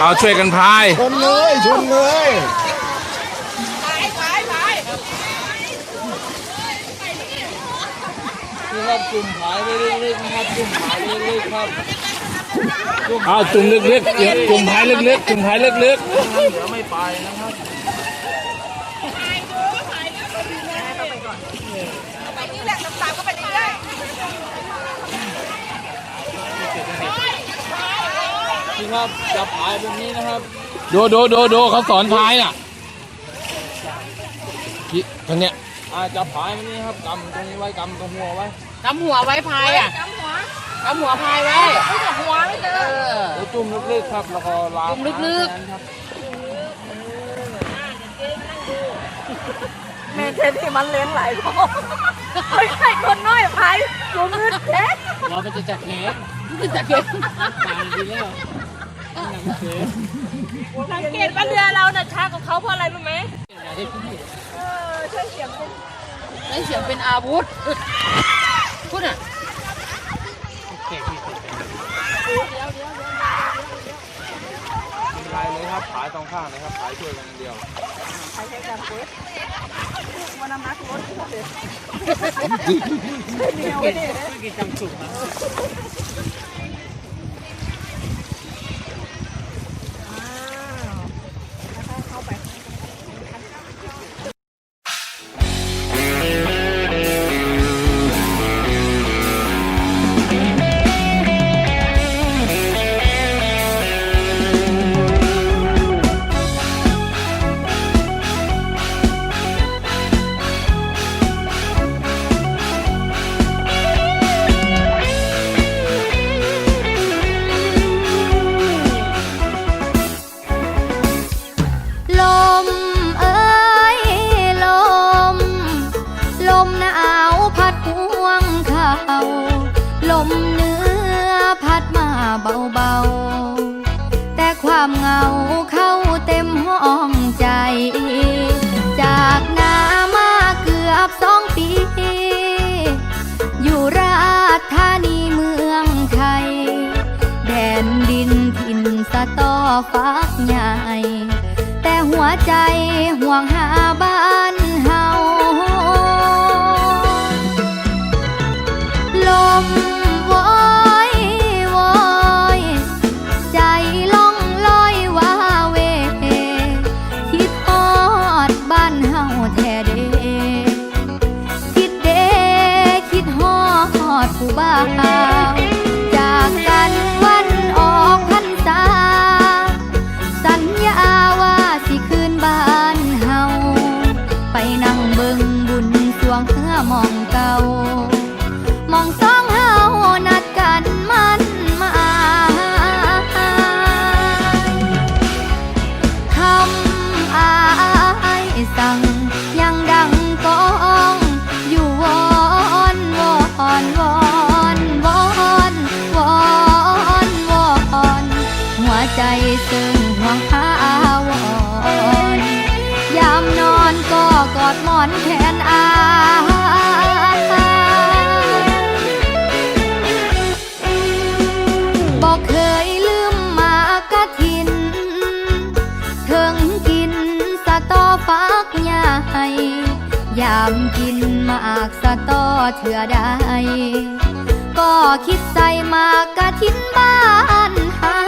เอาช่วยกันพาย ชนเลยชนเลยนี่ครับกลุ่มผายไปเรื่อยๆนะครับกลุ่มผายเรื่อยๆครับเอาจุ่มลึกๆเดี๋ยวจุ่มพายลึกๆจุ่มพายลึกเดี๋ยวไม่ไปนะครับ ไปนี่แหละตามๆก็ไปเรื่อย นี่ครับจับผายแบบนี้นะครับๆดูดูดูดูเขาสอนพายน่ะกี่ตรงเนี้ยอ่าจับผายแบบนี้ครับกำตรงนี้ไว้กำตรงหัวไว้กำหัวไว้พายอะๆจำหัวกำหัวพายไว้ไม่จับหัวไม่เจเอออแล้วจุ่มลึกๆครับแล้วก็ลากจุ่มลึกๆแขนครับแม่เทนที่มันเลี้ยงหลายพ่อไม่ใช่คนน้อยพายอยู่มืดแท้เราไปจะจับแขนจับแขนตายดีแล้ว สังเกตว่าเรือเราน่ะช้ากว่าเขาเพราะอะไรรู้ไหมเออใช่เสียงเป็นได้เสียงเป็นอาวุธพูดอะเป็นไรเลยครับผายสองข้างเลยครับผายช่วยกันอย่างเดียวใครใช้การเปิดวันน้ำนักรถที่เขาเด็ดเดียวนี่เข้า ลมเหนื้อพัดมาเบาๆ แต่ความเหงาเข้าเต็มห้องใจ จากนามาเกือบสองปี อยู่ราชธานีเมืองไทย แดนดินถิ่นสะตอฟักใหญ่ แต่หัวใจห่วงหาามกินมากสะตอเถื่อใดก็คิดใส่มากกะทิ้นบ้านหา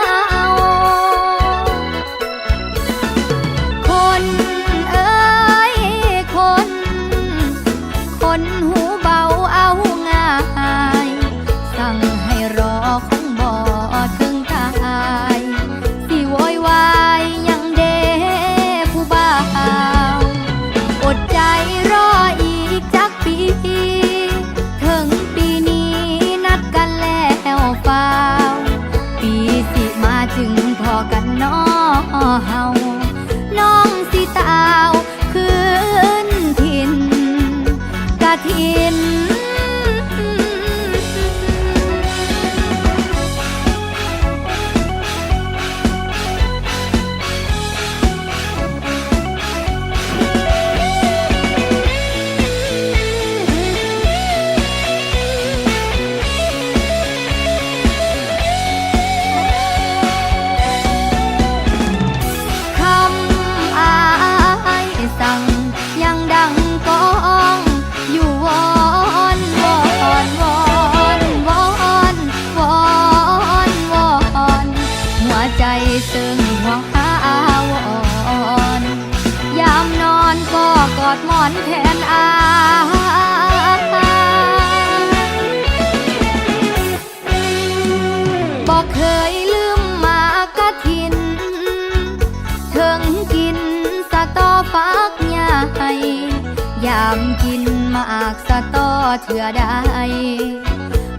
ำกินมากสะต้อเถื่อใด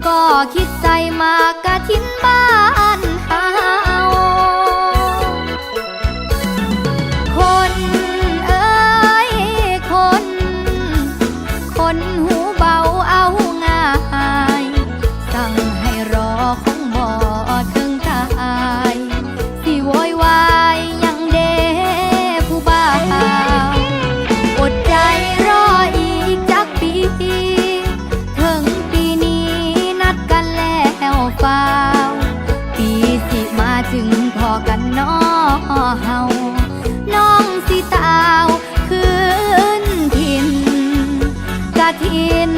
ก็คิดใจมากกะทิ้นบ้าน กันนอเฮาน้องสิตาวคืนทินกะทิน